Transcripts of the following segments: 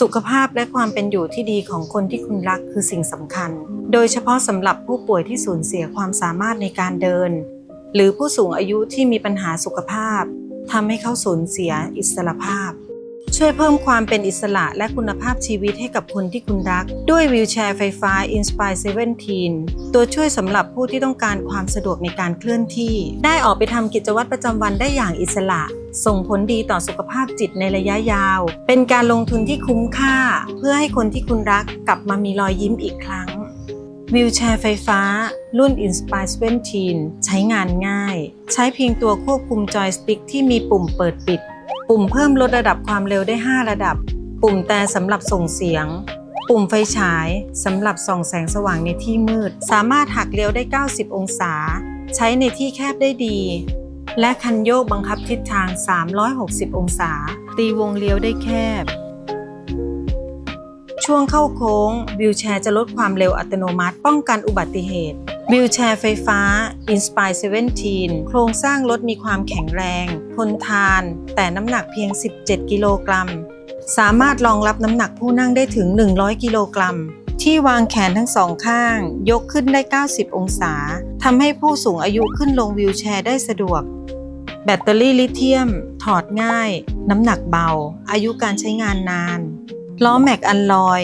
สุขภาพและความเป็นอยู่ที่ดีของคนที่คุณรักคือสิ่งสำคัญ โดยเฉพาะสำหรับผู้ป่วยที่สูญเสียความสามารถในการเดิน หรือผู้สูงอายุที่มีปัญหาสุขภาพทำให้เขาสูญเสียอิสรภาพ ช่วยเพิ่มความเป็นอิสระและคุณภาพชีวิตให้กับคนที่คุณรัก ด้วยวีลแชร์ไฟฟ้า Inspire 17 ตัวช่วยสำหรับผู้ที่ต้องการความสะดวกในการเคลื่อนที่ ได้ออกไปทำกิจวัตรประจำวันได้อย่างอิสระ ส่งผลดีต่อสุขภาพจิตในระยะยาว เป็นการลงทุนที่คุ้มค่า เพื่อให้คนที่คุณรักกลับมามีรอยยิ้มอีกครั้งวิวแชร์ไฟฟ้า รุ่น Inspire 17 ใช้งานง่าย ใช้เพียงตัวควบคุมจอยสติ๊กที่มีปุ่มเปิดปิด ปุ่มเพิ่มลดระดับความเร็วได้ 5 ระดับ ปุ่มแต่สำหรับส่งเสียง ปุ่มไฟฉายสำหรับส่องแสงสว่างในที่มืด สามารถหักเลี้ยวได้ 90 องศา ใช้ในที่แคบได้ดี และคันโยกบังคับทิศทาง 360 องศา ตีวงเลี้ยวได้แคบ ช่วงเข้าโค้งวิวแชร์จะลดความเร็วอัตโนมัติ ป้องกันอุบัติเหตุ วิวแชร์ไฟฟ้า Inspire 17 โครงสร้างรถมีความแข็งแรง ทนทาน แต่น้ำหนักเพียง 17 กิโลกรัม สามารถรองรับน้ำหนักผู้นั่งได้ถึง 100 กิโลกรัม ที่วางแขนทั้งสองข้าง ยกขึ้นได้ 90 องศา ทำให้ผู้สูงอายุขึ้นลงวิวแชร์ได้สะดวก แบตเตอรี่ลิเธียม ถอดง่าย น้ำหนักเบา อายุการใช้งานนาน ล้อแม็กอันลอย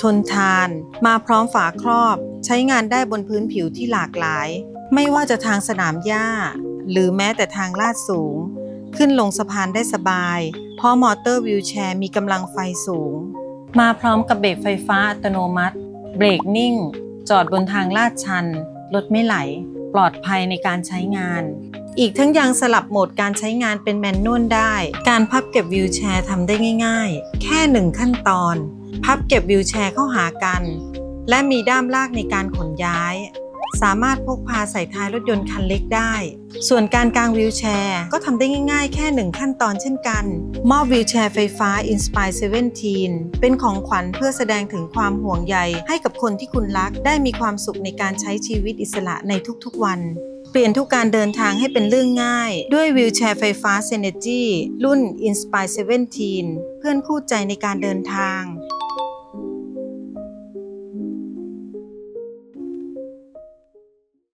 ทนทาน มาพร้อมฝาครอบ ใช้งานได้บนพื้นผิวที่หลากหลาย ไม่ว่าจะทางสนามหญ้า หรือแม้แต่ทางลาดสูง ขึ้นลงสะพานได้สบาย เพราะมอเตอร์วิวแชร์มีกำลังไฟสูง มาพร้อมกับเบรกไฟฟ้าอัตโนมัติ เบรกนิ่ง จอดบนทางลาดชัน รถไม่ไหล ปลอดภัยในการใช้งาน อีกทั้งยังสลับโหมดการใช้งานเป็นแมนนวลได้ การพับเก็บวิวแชร์ทำได้ง่ายๆ แค่หนึ่งขั้นตอน พับเก็บวิวแชร์เข้าหากัน และมีด้ามลากในการขนย้าย สามารถพกพาใส่ท้ายรถยนต์คันเล็กได้ ส่วนการกางวิวแชร์ ก็ทำได้ง่ายๆ แค่หนึ่งขั้นตอนเช่นกัน มอบวิวแชร์ไฟฟ้า Inspire 17 เป็นของขวัญเพื่อแสดงถึงความห่วงใยให้กับคนที่คุณรักได้มีความสุขในการใช้ชีวิตอิสระในทุกๆวัน ปลี่ยนทุกการเดินทางให้เป็นเรื่องง่าย ด้วยวิวแชร์ไฟฟ้า Synergy รุ่น Inspire 17 เพื่อนคู่ใจในการเดินทาง